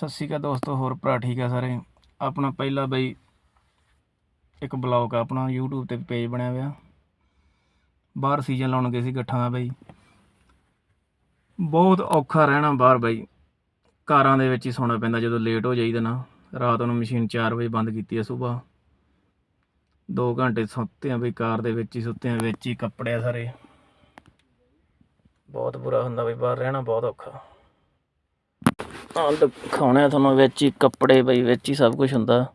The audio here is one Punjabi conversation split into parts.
ਸਤਿ ਸ਼੍ਰੀ ਅਕਾਲ ਦੋਸਤੋ, ਹੋਰ ਭਰਾ ਠੀਕ ਆ ਸਾਰੇ? ਆਪਣਾ ਪਹਿਲਾ ਬਈ ਇੱਕ ਬਲੌਗ ਆ, ਆਪਣਾ YouTube ਤੇ ਪੇਜ ਬਣਿਆ ਹੋਇਆ। ਬਾਹਰ ਸੀਜ਼ਨ ਲਾਉਣ ਗਏ ਸੀ ਗੱਠਾਂ ਦਾ ਬਈ। ਬਹੁਤ ਔਖਾ ਰਹਿਣਾ ਬਾਹਰ ਬਈ। ਕਾਰਾਂ ਦੇ ਵਿੱਚ ਹੀ ਸੌਣਾ ਪੈਂਦਾ, ਜਦੋਂ ਲੇਟ ਹੋ ਜਾਈਦਾ ਨਾ। ਰਾਤ ਨੂੰ ਮਸ਼ੀਨ 4 ਵਜੇ ਬੰਦ ਕੀਤੀ ਆ ਸਵੇਰ। 2 ਘੰਟੇ ਸੁੱਤੇ ਆ ਬਈ, ਕਾਰ ਦੇ ਵਿੱਚ ਹੀ ਸੁੱਤੇ ਆ, ਵਿੱਚ ਹੀ ਕੱਪੜੇ ਆ ਸਾਰੇ। ਬਹੁਤ ਬੁਰਾ ਹੁੰਦਾ ਬਈ, ਬਾਹਰ ਰਹਿਣਾ ਬਹੁਤ ਔਖਾ। ਆਹ ਦਿਖਾਉਣਾ ਤੁਹਾਨੂੰ, ਵਿੱਚ ਹੀ ਕੱਪੜੇ ਬਈ, ਵਿੱਚ ਹੀ ਸਭ ਕੁਝ ਹੁੰਦਾ।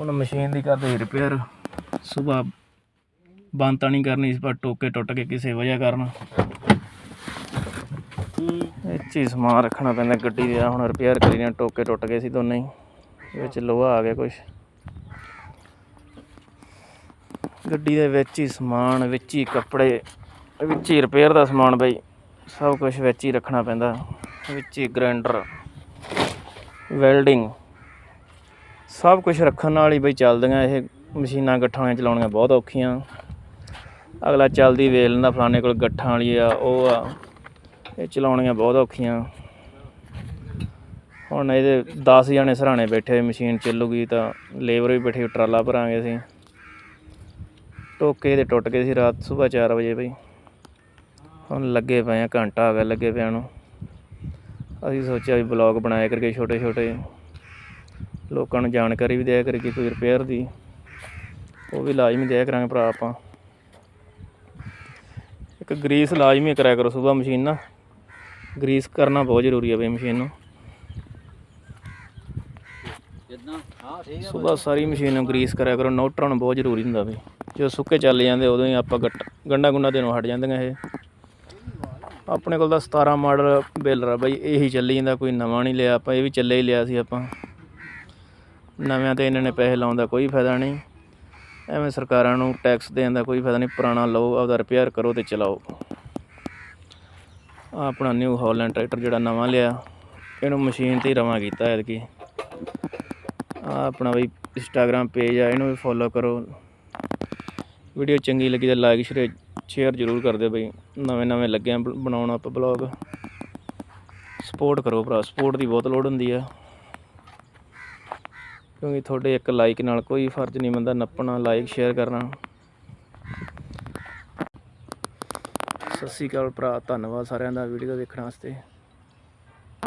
ਹੁਣ ਮਸ਼ੀਨ ਦੀ ਕਰਦੇ ਰਿਪੇਅਰ। ਸਵੇਰ ਬੰਦ ਤਾਂ ਨਹੀਂ ਕਰਨੀ ਸੀ ਪਰ ਟੋਕੇ ਟੁੱਟ ਕੇ ਕਿਸੇ ਵਜ੍ਹਾ ਕਾਰਨ। ਵਿੱਚ ਹੀ ਸਮਾਨ ਰੱਖਣਾ ਪੈਂਦਾ ਗੱਡੀ ਦੇ, ਹੁਣ ਰਿਪੇਅਰ ਕਰੀ ਨੇ ਟੋਕੇ ਟੁੱਟ ਗਏ ਸੀ ਦੋਨੇ ਹੀ। ਵਿੱਚ ਲੋਹਾ ਆ ਗਿਆ ਕੁਝ ਗੱਡੀ ਦੇ ਵਿੱਚ ਹੀ ਸਮਾਨ, ਵਿੱਚ ਹੀ ਕੱਪੜੇ, ਵਿੱਚ ਹੀ ਰਿਪੇਅਰ ਦਾ ਸਮਾਨ ਬਈ। ਸਭ ਕੁਝ ਵਿੱਚ ਹੀ ਰੱਖਣਾ ਪੈਂਦਾ। ਵਿੱਚ ਹੀ ਗ੍ਰਾਈਂਡਰ ਵੈਲਡਿੰਗ, ਸਭ ਕੁਝ ਰੱਖਣ ਨਾਲ ਹੀ ਬਈ ਚੱਲਦੀਆਂ ਇਹ ਮਸ਼ੀਨਾਂ ਗੱਠਾਂ ਵਾਲੀਆਂ ਚਲਾਉਣੀਆਂ ਬਹੁਤ ਔਖੀਆਂ। ਅਗਲਾ ਚੱਲਦੀ ਵੇਲ ਲੈਂਦਾ ਫਲਾਣੇ ਕੋਲ ਗੱਠਾਂ ਵਾਲੀ ਆ, ਉਹ ਆ, ਇਹ ਚਲਾਉਣੀਆਂ ਬਹੁਤ ਔਖੀਆਂ। ਹੁਣ ਇਹਦੇ 10 ਜਣੇ ਸਰਾਣੇ ਬੈਠੇ ਹੋਏ ਮਸ਼ੀਨ ਚੱਲੂਗੀ ਤਾਂ ਲੇਬਰ ਵੀ ਬੈਠੀ ਟਰਾਲਾ ਭਰਾਂਗੇ ਅਸੀਂ। ਟੋਕੇ ਦੇ ਟੁੱਟ ਗਏ ਸੀ ਰਾਤ, ਸਵੇਰ 4 ਵਜੇ ਬਈ। ਹੁਣ ਲੱਗੇ ਪਏ ਆ, ਘੰਟਾ ਹੋ ਗਿਆ ਲੱਗੇ ਪਿਆ ਨੂੰ। ਅਸੀਂ ਸੋਚਿਆ ਵੀ ਬਲੌਗ ਬਣਾਇਆ ਕਰਕੇ ਛੋਟੇ ਛੋਟੇ। ਲੋਕਾਂ ਨੂੰ ਜਾਣਕਾਰੀ ਵੀ ਦਿਆ ਕਰਕੇ ਕੋਈ ਰਿਪੇਅਰ ਦੀ। ਉਹ ਵੀ ਲਾਜ਼ਮੀ ਦਿਆ ਕਰਾਂਗੇ ਭਰਾ ਆਪਾਂ। ਇੱਕ ਗਰੀਸ ਲਾਜ਼ਮੀ ਕਰਿਆ ਕਰੋ ਸਵੇਰ ਮਸ਼ੀਨ ਨਾ ਗਰੀਸ ਕਰਨਾ ਬਹੁਤ ਜ਼ਰੂਰੀ ਹੈ ਬਈ ਮਸ਼ੀਨ ਨੂੰ। ਸਵੇਰ ਸਾਰੀ ਮਸ਼ੀਨ ਨੂੰ ਗਰੀਸ ਕਰਿਆ ਕਰੋ ਨੋਟਰਾਂ ਨੂੰ ਬਹੁਤ ਜ਼ਰੂਰੀ ਹੁੰਦਾ ਬਈ। ਜਦੋਂ ਸੁੱਕੇ ਚੱਲ ਜਾਂਦੇ ਉਦੋਂ ਹੀ ਆਪਾਂ ਗੱਟ ਗੰਡਾ ਗੁੰਡਾ ਦੇਣੋਂ ਹਟ ਜਾਂਦੀਆਂ ਇਹ। ਆਪਣੇ ਕੋਲ ਤਾਂ 17 ਮਾਡਲ ਬੇਲਰ ਆ ਬਈ, ਇਹੀ ਚੱਲੀ ਜਾਂਦਾ, ਕੋਈ ਨਵਾਂ ਨਹੀਂ ਲਿਆ ਆਪਾਂ, ਇਹ ਵੀ ਚੱਲੇ ਹੀ ਲਿਆ ਸੀ ਆਪਾਂ। ਨਵਿਆਂ ਤੇ ਇਹਨਾਂ ਨੇ ਪੈਸੇ ਲਾਉਣ ਦਾ ਕੋਈ ਫਾਇਦਾ ਨਹੀਂ। ਐਵੇਂ ਸਰਕਾਰਾਂ ਨੂੰ ਟੈਕਸ ਦੇਣ ਦਾ ਕੋਈ ਫਾਇਦਾ ਨਹੀਂ, ਪੁਰਾਣਾ ਲਓ, ਆਪਦਾ ਰਿਪੇਅਰ ਕਰੋ ਤੇ ਚਲਾਓ। ਆਹ ਆਪਣਾ ਨਿਊ ਹਾਲੈਂਡ ਟਰੈਕਟਰ ਜਿਹੜਾ ਨਵਾਂ ਲਿਆ, ਇਹਨੂੰ ਮਸ਼ੀਨ ਤੇ ਹੀ ਰਵਾਂ ਕੀਤਾ ਐਤਕੀ। ਆ ਆਪਣਾ ਬਈ ਇੰਸਟਾਗ੍ਰam ਪੇਜ ਆ, ਇਹਨੂੰ ਵੀ ਫੋਲੋ ਕਰੋ। ਵੀਡੀਓ ਚੰਗੀ ਲੱਗੀ ਤਾਂ ਲਾਈਕ ਸ਼ੇਅਰ ਸ਼ੇਅਰ ਜ਼ਰੂਰ ਕਰ ਦਿਓ ਬਈ। ਨਵੇਂ ਨਵੇਂ ਲੱਗੇ ਬ- ਬਣਾਉਣ ਆਪਾਂ ਬਲੌਗ ਸਪੋਰਟ ਕਰੋ ਭਰਾ ਸਪੋਰਟ ਦੀ ਬਹੁਤ ਲੋੜ ਹੁੰਦੀ ਆ। ਕਿਉਂਕਿ ਤੁਹਾਡੇ ਇੱਕ ਲਾਈਕ ਨਾਲ ਕੋਈ ਫਰਜ਼ ਨਹੀਂ ਬੰਦਾ ਨੱਪਣਾ ਲਾਈਕ ਸ਼ੇਅਰ ਕਰਨਾ। ਸਤਿ ਸ਼੍ਰੀ ਅਕਾਲ ਭਰਾ, ਧੰਨਵਾਦ ਸਾਰਿਆਂ ਦਾ ਵੀਡੀਓ ਦੇਖਣ ਵਾਸਤੇ।